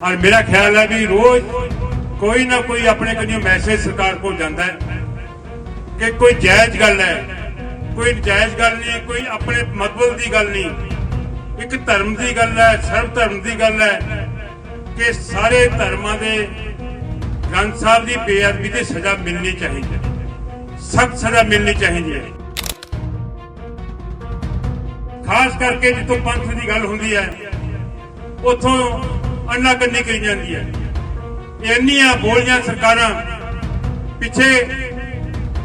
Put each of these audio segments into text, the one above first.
ਔਰ ਮੇਰਾ ਖਿਆਲ ਹੈ ਵੀ ਰੋਜ਼ ਕੋਈ ਨਾ ਕੋਈ ਆਪਣੇ ਕੋਲੋਂ ਮੈਸੇਜ ਸਰਕਾਰ ਕੋਲ ਜਾਂਦਾ ਹੈ ਕਿ ਕੋਈ ਜਾਇਜ਼ ਗੱਲ ਹੈ, ਕੋਈ ਨਜਾਇਜ਼ ਗੱਲ ਨਹੀਂ, ਕੋਈ ਆਪਣੇ ਮਤਲਬ ਦੀ ਗੱਲ ਨਹੀਂ, ਇੱਕ ਧਰਮ ਦੀ ਗੱਲ ਹੈ ਸਰਬ ਧਰਮ ਦੀ ਗੱਲ ਹੈ ਕਿ ਸਾਰੇ ਧਰਮਾਂ ਦੇ ਗ੍ਰੰਥ ਸਾਹਿਬ ਦੀ ਬੇਅਦਬੀ ਦੀ ਸਜ਼ਾ ਮਿਲਣੀ ਚਾਹੀਦੀ ਹੈ, ਸਖਤ ਸਜ਼ਾ ਮਿਲਣੀ ਚਾਹੀਦੀ ਹੈ। ਖਾਸ ਕਰਕੇ ਜਿੱਥੋਂ ਪੰਥ ਦੀ ਗੱਲ ਹੁੰਦੀ ਹੈ, ਉਥੋਂ ਅੰਨਾ ਕੰਨੀ ਕਹੀ ਜਾਂਦੀ ਹੈ। ਇੰਨੀਆਂ ਬੋਲੀਆਂ ਸਰਕਾਰਾਂ ਪਿੱਛੇ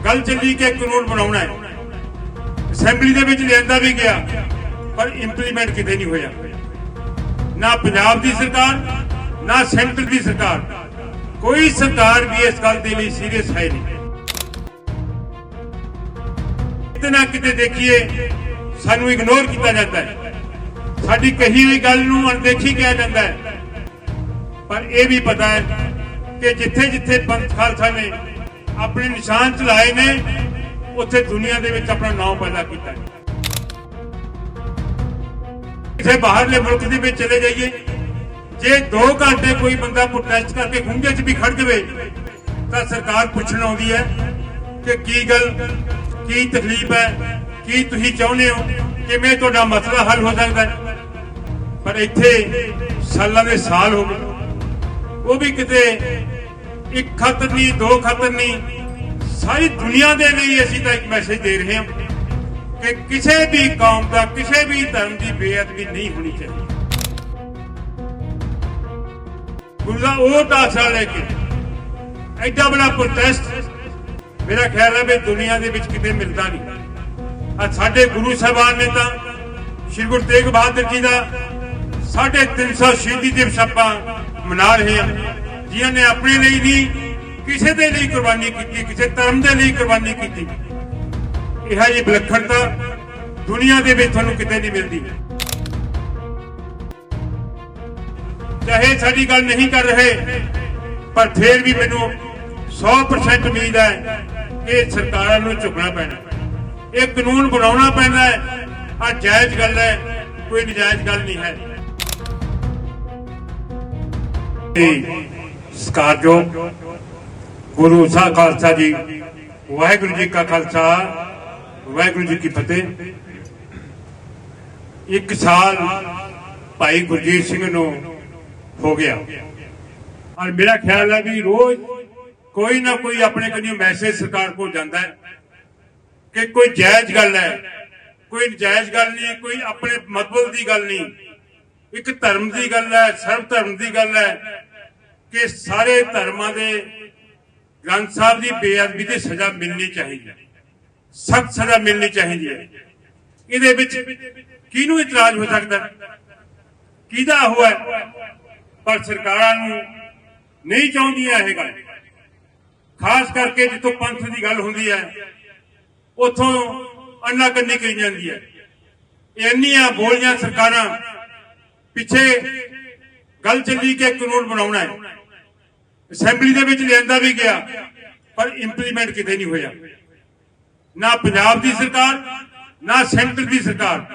ਗੱਲ ਚੱਲੀ ਕਿ ਕਾਨੂੰਨ ਬਣਾਉਣਾ ਹੈ। ਅਸੈਂਬਲੀ ਦੇ ਵਿੱਚ ਲਿਆਂਦਾ ਵੀ ਗਿਆ, ਪਰ ਇੰਪਲੀਮੈਂਟ ਕਿਤੇ ਨਹੀਂ ਹੋਇਆ। ਨਾ ਪੰਜਾਬ ਦੀ ਸਰਕਾਰ, ਨਾ ਸੈਂਟਰ ਦੀ ਸਰਕਾਰ। ਕੋਈ ਸਰਕਾਰ ਵੀ ਇਸ ਗੱਲ ਦੇ ਲਈ ਸੀਰੀਅਸ ਹੈ ਨਹੀਂ। ਕਿਤੇ ਨਾ ਕਿਤੇ ਦੇਖੀਏ, ਸਾਨੂੰ ਇਗਨੋਰ ਕੀਤਾ ਜਾਂਦਾ ਹੈ। ਸਾਡੀ ਕਹੀ ਹੋਈ ਗੱਲ ਨੂੰ ਅਣਦੇਖੀ ਕਿਹਾ ਜਾਂਦਾ ਹੈ। ਪਰ ਇਹ ਵੀ ਪਤਾ ਹੈ ਕਿ ਜਿੱਥੇ ਜਿੱਥੇ ਪੰਥ ਖਾਲਸਾ ਨੇ ਆਪਣੇ ਨਿਸ਼ਾਨ ਚਲਾਏ ਨੇ, ਉੱਥੇ ਦੁਨੀਆ ਦੇ ਵਿੱਚ ਆਪਣਾ ਨਾਮ ਪੈਦਾ ਕੀਤਾ ਹੈ। ਕਿਸੇ ਬਾਹਰਲੇ ਮੁਲਕ ਦੇ ਵਿੱਚ ਚਲੇ ਜਾਈਏ, ਜੇ 2 ਘੰਟੇ ਕੋਈ ਬੰਦਾ ਪ੍ਰੋਟੈਸਟ ਕਰਕੇ ਖੁੰਝੇ 'ਚ ਵੀ ਖੜ ਜਾਵੇ, ਤਾਂ ਸਰਕਾਰ ਪੁੱਛਣ ਆਉਂਦੀ ਹੈ ਕਿ ਕੀ ਗੱਲ, ਕੀ ਤਕਲੀਫ ਹੈ, ਕੀ ਤੁਸੀਂ ਚਾਹੁੰਦੇ ਹੋ, ਕਿਵੇਂ ਤੁਹਾਡਾ ਮਸਲਾ ਹੱਲ ਹੋ ਸਕਦਾ ਪਰ ਇੱਥੇ ਸਾਲਾਂ ਦੇ ਸਾਲ ਹੋ ਗਏ। ਉਹ ਵੀ ਕਿਤੇ ਇੱਕ ਖਤ ਨਹੀਂ, ਦੋ ਖਤ ਨਹੀਂ। ਸਾਰੀ ਦੁਨੀਆ ਦੇ ਲਈ ਅਸੀਂ ਤਾਂ ਇੱਕ ਮੈਸੇਜ ਦੇ ਰਹੇ ਹਾਂ ਕਿ ਕਿਸੇ ਵੀ ਕੌਮ ਦਾ, ਕਿਸੇ ਵੀ ਧਰਮ ਦੀ ਬੇਅਦਬੀ ਨਹੀਂ ਹੋਣੀ ਚਾਹੀਦੀ। ਗੁਰੂ ਦਾ ਉਹ ਆਸਰਾ ਲੈ ਕੇ ਐਡਾ ਬੜਾ ਪ੍ਰੋਟੈਸਟ ਮੇਰਾ ਖਿਆਲ ਹੈ ਵੀ ਦੁਨੀਆ ਦੇ ਵਿੱਚ ਕਿਤੇ ਮਿਲਦਾ ਨਹੀਂ। ਆ ਸਾਡੇ ਗੁਰੂ ਸਾਹਿਬਾਨ ਨੇ ਤਾਂ ਸ਼੍ਰੀ ਗੁਰੂ ਤੇਗ ਬਹਾਦਰ ਜੀ ਦਾ 350 ਸ਼ਹੀਦੀ ਦਿਵਸ ਆਪਾਂ ਮਨਾ ਰਹੇ ਹਾਂ। ਜਿਨ੍ਹਾਂ ਨੇ ਆਪਣੇ ਲਈ ਨਹੀਂ, ਕਿਸੇ ਦੇ ਲਈ ਕੁਰਬਾਨੀ ਕੀਤੀ, ਕਿਸੇ ਧਰਮ ਦੇ ਲਈ ਕੁਰਬਾਨੀ ਕੀਤੀ। ਇਹ ਹੈ ਇਹ ਵਿਲੱਖਣਤਾ ਦੁਨੀਆ ਦੇ ਵਿੱਚ ਤੁਹਾਨੂੰ ਕਿਤੇ ਨਹੀਂ ਮਿਲਦੀ। ਚਾਹੇ ਸਾਡੀ ਗੱਲ ਨਹੀਂ ਕਰ ਰਹੇ, ਪਰ ਫਿਰ ਵੀ ਮੈਨੂੰ 100% ਉਮੀਦ ਹੈ ਕਿ ਸਰਕਾਰਾਂ ਨੂੰ ਝੁਕਣਾ ਪੈਣਾ। ਇਹ ਕਾਨੂੰਨ ਬਣਾਉਣਾ ਪੈਣਾ ਹੈ। ਆ ਜਾਇਜ਼ ਗੱਲ ਹੈ, ਕੋਈ ਨਜਾਇਜ਼ ਗੱਲ ਨਹੀਂ ਹੈ। ਸਕਾਰਯੋਗ ਗੁਰੂ ਸਾਹਿਬ ਖਾਲਸਾ ਜੀ, ਵਾਹਿਗੁਰੂ ਜੀ ਕਾ ਖਾਲਸਾ, ਵਾਹਿਗੁਰੂ ਜੀ ਕੀ ਫਤਿਹ। ਇੱਕ ਸਾਲ ਭਾਈ ਗੁਰਜੀਤ ਸਿੰਘ ਨੂੰ ਹੋ ਗਿਆ। ਔਰ ਮੇਰਾ ਖਿਆਲ ਹੈ ਵੀ ਰੋਜ਼ ਕੋਈ ਨਾ ਕੋਈ ਆਪਣੇ ਕੋਲੋਂ ਮੈਸੇਜ ਸਰਕਾਰ ਕੋਲ ਜਾਂਦਾ ਹੈ ਕਿ ਕੋਈ ਜਾਇਜ਼ ਗੱਲ ਹੈ। ਕੋਈ ਨਜਾਇਜ਼ ਗੱਲ ਨਹੀਂ, ਕੋਈ ਆਪਣੇ ਮਤਲਬ ਦੀ ਗੱਲ ਨਹੀਂ। ਇੱਕ ਧਰਮ ਦੀ ਗੱਲ ਹੈ, ਸਰਵ ਧਰਮ ਦੀ ਗੱਲ ਹੈ। ਕਿ ਸਾਰੇ ਧਰਮਾਂ ਦੇ ਗ੍ਰੰਥ ਸਾਹਿਬ ਦੀ ਬੇਅਦਬੀ ਦੀ ਸਜ਼ਾ ਮਿਲਣੀ ਚਾਹੀਦੀ ਹੈ। ਸਖਤ ਸਜ਼ਾ ਮਿਲਣੀ ਚਾਹੀਦੀ ਹੈ। ਇਹਦੇ ਵਿੱਚ ਕਿਹਨੂੰ ਇਤਰਾਜ਼ ਹੋ ਸਕਦਾ ਕਿਹਦਾ ਹੋਇਆ ਪਰ ਸਰਕਾਰਾਂ ਨੂੰ ਨਹੀਂ ਚਾਹੁੰਦੀਆਂ ਇਹ ਗੱਲ। ਖਾਸ ਕਰਕੇ ਜਿੱਥੋਂ ਪੰਥ ਦੀ ਗੱਲ ਹੁੰਦੀ ਹੈ, ਉਥੋਂ ਅੰਨਾ ਕੰਨੀ ਕਹੀ ਜਾਂਦੀ ਹੈ। ਇੰਨੀਆਂ ਬੋਲੀਆਂ ਸਰਕਾਰਾਂ ਪਿੱਛੇ ਗੱਲ ਚੱਲੀ ਕਿ ਕਾਨੂੰਨ ਬਣਾਉਣਾ ਹੈ। ਅਸੈਂਬਲੀ ਦੇ ਵਿੱਚ ਲਿਆਂਦਾ ਵੀ ਗਿਆ, ਪਰ ਇੰਪਲੀਮੈਂਟ ਕਿਤੇ ਨਹੀਂ ਹੋਇਆ। ਨਾ ਪੰਜਾਬ ਦੀ ਸਰਕਾਰ, ਨਾ ਸੈਂਟਰ ਦੀ ਸਰਕਾਰ।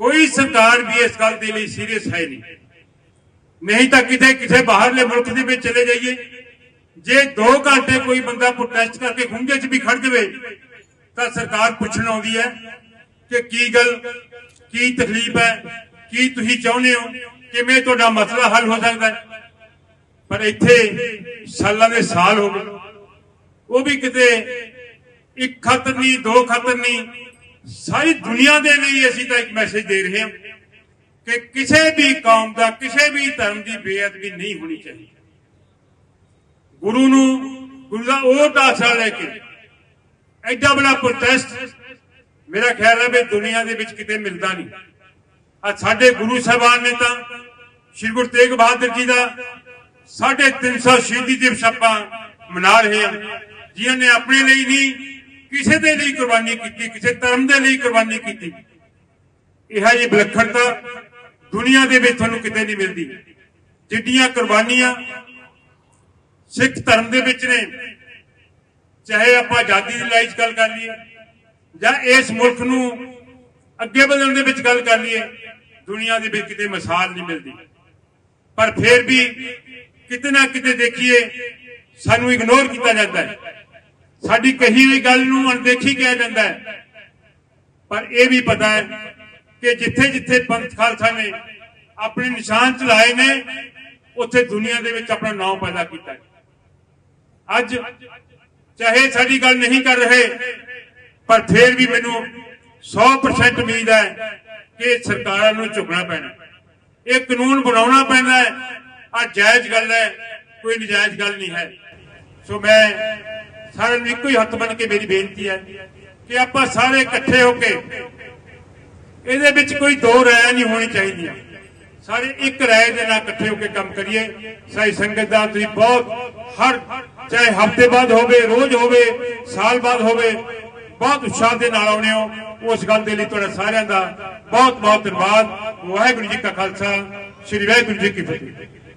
ਕੋਈ ਸਰਕਾਰ ਵੀ ਇਸ ਗੱਲ ਦੇ ਲਈ ਸੀਰੀਅਸ ਹੈ ਨਹੀਂ। ਨਹੀਂ ਤਾਂ ਕਿਤੇ ਕਿਸੇ ਬਾਹਰਲੇ ਮੁਲਕ ਦੇ ਵਿੱਚ ਚਲੇ ਜਾਈਏ। ਜੇ 2 ਘੰਟੇ ਕੋਈ ਬੰਦਾ ਪ੍ਰੋਟੈਸਟ ਕਰਕੇ ਖੁੰਝੇ 'ਚ ਵੀ ਖੜ ਜਾਵੇ, ਤਾਂ ਸਰਕਾਰ ਪੁੱਛਣ ਆਉਂਦੀ ਹੈ ਕਿ ਕੀ ਗੱਲ, ਕੀ ਤਕਲੀਫ ਹੈ, ਕੀ ਤੁਸੀਂ ਚਾਹੁੰਦੇ ਹੋ, ਕਿਵੇਂ ਤੁਹਾਡਾ ਮਸਲਾ ਹੱਲ ਹੋ ਸਕਦਾ ਹੈ। ਪਰ ਇੱਥੇ ਸਾਲਾਂ ਦੇ ਸਾਲ ਹੋ ਗਏ। ਉਹ ਵੀ ਕਿਤੇ ਇੱਕ ਖਤ ਨਹੀਂ, ਦੋ ਖਤ ਨਹੀਂ, ਸਾਰੀ ਦੁਨੀਆ ਦੇ ਲਈ ਅਸੀਂ ਤਾਂ ਇੱਕ ਮੈਸੇਜ ਦੇ ਰਹੇ ਹਾਂ ਕਿ ਕਿਸੇ ਵੀ ਕੌਮ ਦਾ, ਕਿਸੇ ਵੀ ਧਰਮ ਦੀ ਬੇਅਦਬੀ ਨਹੀਂ ਹੋਣੀ ਚਾਹੀਦੀ। ਗੁਰੂ ਨੂੰ, ਗੁਰੂ ਦਾ ਉਹ ਦਾਸਾ ਲੈ ਕੇ ਐਡਾ ਬੜਾ ਪ੍ਰੋਟੈਸਟ ਮੇਰਾ ਖਿਆਲ ਹੈ ਵੀ ਦੁਨੀਆ ਦੇ ਵਿੱਚ ਕਿਤੇ ਮਿਲਦਾ ਨਹੀਂ। ਆ ਸਾਡੇ ਗੁਰੂ ਸਾਹਿਬਾਨ ਨੇ ਤਾਂ ਸ਼੍ਰੀ ਗੁਰੂ ਤੇਗ ਬਹਾਦਰ ਜੀ ਦਾ 350 ਸ਼ਹੀਦੀ ਦਿਵਸ ਆਪਾਂ ਮਨਾ ਰਹੇ ਹਾਂ। ਜਿਨ੍ਹਾਂ ਨੇ ਆਪਣੇ ਲਈ ਨਹੀਂ, ਕਿਸੇ ਦੇ ਲਈ ਕੁਰਬਾਨੀ ਕੀਤੀ, ਕਿਸੇ ਧਰਮ ਦੇ ਲਈ ਕੁਰਬਾਨੀ ਕੀਤੀ। ਇਹ ਹੈ ਵਿਲੱਖਣਤਾ ਦੁਨੀਆ ਦੇ ਵਿੱਚ ਤੁਹਾਨੂੰ ਕਿਤੇ ਨਹੀਂ ਮਿਲਦੀ। ਜਿੱਡੀਆਂ ਕੁਰਬਾਨੀਆਂ ਸਿੱਖ ਧਰਮ ਦੇ ਵਿੱਚ ਨੇ, ਚਾਹੇ ਆਪਾਂ ਆਜ਼ਾਦੀ ਦੀ ਲੜਾਈ 'ਚ ਗੱਲ ਕਰ ਲਈਏ, ਜਾਂ ਇਸ ਮੁਲਕ ਨੂੰ ਅੱਗੇ ਵਧਣ ਦੇ ਵਿੱਚ ਗੱਲ ਕਰ ਲਈਏ, ਦੁਨੀਆ ਦੇ ਵਿੱਚ ਕਿਤੇ ਮਿਸਾਲ ਨਹੀਂ ਮਿਲਦੀ। ਪਰ ਫਿਰ ਵੀ ਕਿਤੇ ਨਾ ਕਿਤੇ ਦੇਖੀਏ, ਸਾਨੂੰ ਇਗਨੋਰ ਕੀਤਾ ਜਾਂਦਾ ਹੈ। ਸਾਡੀ ਕਹੀ ਹੋਈ ਗੱਲ ਨੂੰ ਅਣਦੇਖੀ ਕਿਹਾ ਜਾਂਦਾ ਹੈ। ਪਰ ਇਹ ਵੀ ਪਤਾ ਹੈ ਕਿ ਜਿੱਥੇ ਜਿੱਥੇ ਪੰਥ ਖਾਲਸਾ ਨੇ ਆਪਣੇ ਨਿਸ਼ਾਨ ਚਲਾਏ ਨੇ, ਉੱਥੇ ਦੁਨੀਆ ਦੇ ਵਿੱਚ ਆਪਣਾ ਨਾਮ ਪੈਦਾ ਕੀਤਾ ਅੱਜ ਚਾਹੇ ਸਾਡੀ ਗੱਲ ਨਹੀਂ ਕਰ ਰਹੇ, ਪਰ ਫਿਰ ਵੀ ਮੈਨੂੰ 100% ਉਮੀਦ ਹੈ ਕਿ ਸਰਕਾਰਾਂ ਨੂੰ ਝੁਕਣਾ ਪੈਣਾ ਇਹ ਕਾਨੂੰਨ ਬਣਾਉਣਾ ਪੈਂਦਾ ਹੈ ਆ ਜਾਇਜ਼ ਗੱਲ ਹੈ, ਕੋਈ ਨਜਾਇਜ਼ ਗੱਲ ਨਹੀਂ ਹੈ। ਸੋ ਮੈਂ ਸਾਰਿਆਂ ਨੂੰ ਇੱਕੋ ਹੀ ਹੱਥ ਬੰਨ ਕੇ ਮੇਰੀ ਬੇਨਤੀ ਹੈ ਕਿ ਆਪਾਂ ਸਾਰੇ ਇਕੱਠੇ ਹੋ ਕੇ ਇਹਦੇ ਵਿੱਚ ਕੋਈ ਦੋ ਰਾਇ ਨਹੀਂ ਹੋਣੀ ਚਾਹੀਦੀਆਂ। ਸਾਰੇ ਇੱਕ ਰਾਏ ਦੇ ਨਾਲ ਇਕੱਠੇ ਹੋ ਕੇ ਕੰਮ ਕਰੀਏ। ਸਾਈ ਸੰਗਤ ਦਾ ਤੁਸੀਂ ਬਹੁਤ ਹਰ ਚਾਹੇ ਹਫ਼ਤੇ ਬਾਅਦ ਹੋਵੇ, ਰੋਜ਼ ਹੋਵੇ, ਸਾਲ ਬਾਅਦ ਹੋਵੇ, ਬਹੁਤ ਉਤਸ਼ਾਹ ਦੇ ਨਾਲ ਆਉਣੇ ਹੋ। ਉਸ ਗੱਲ ਦੇ ਲਈ ਤੁਹਾਡਾ ਸਾਰਿਆਂ ਦਾ ਬਹੁਤ ਬਹੁਤ ਧੰਨਵਾਦ। ਵਾਹਿਗੁਰੂ ਜੀ ਕਾ ਖਾਲਸਾ, ਸ੍ਰੀ ਵਾਹਿਗੁਰੂ ਜੀ ਕੀ ਫਤਿਹ।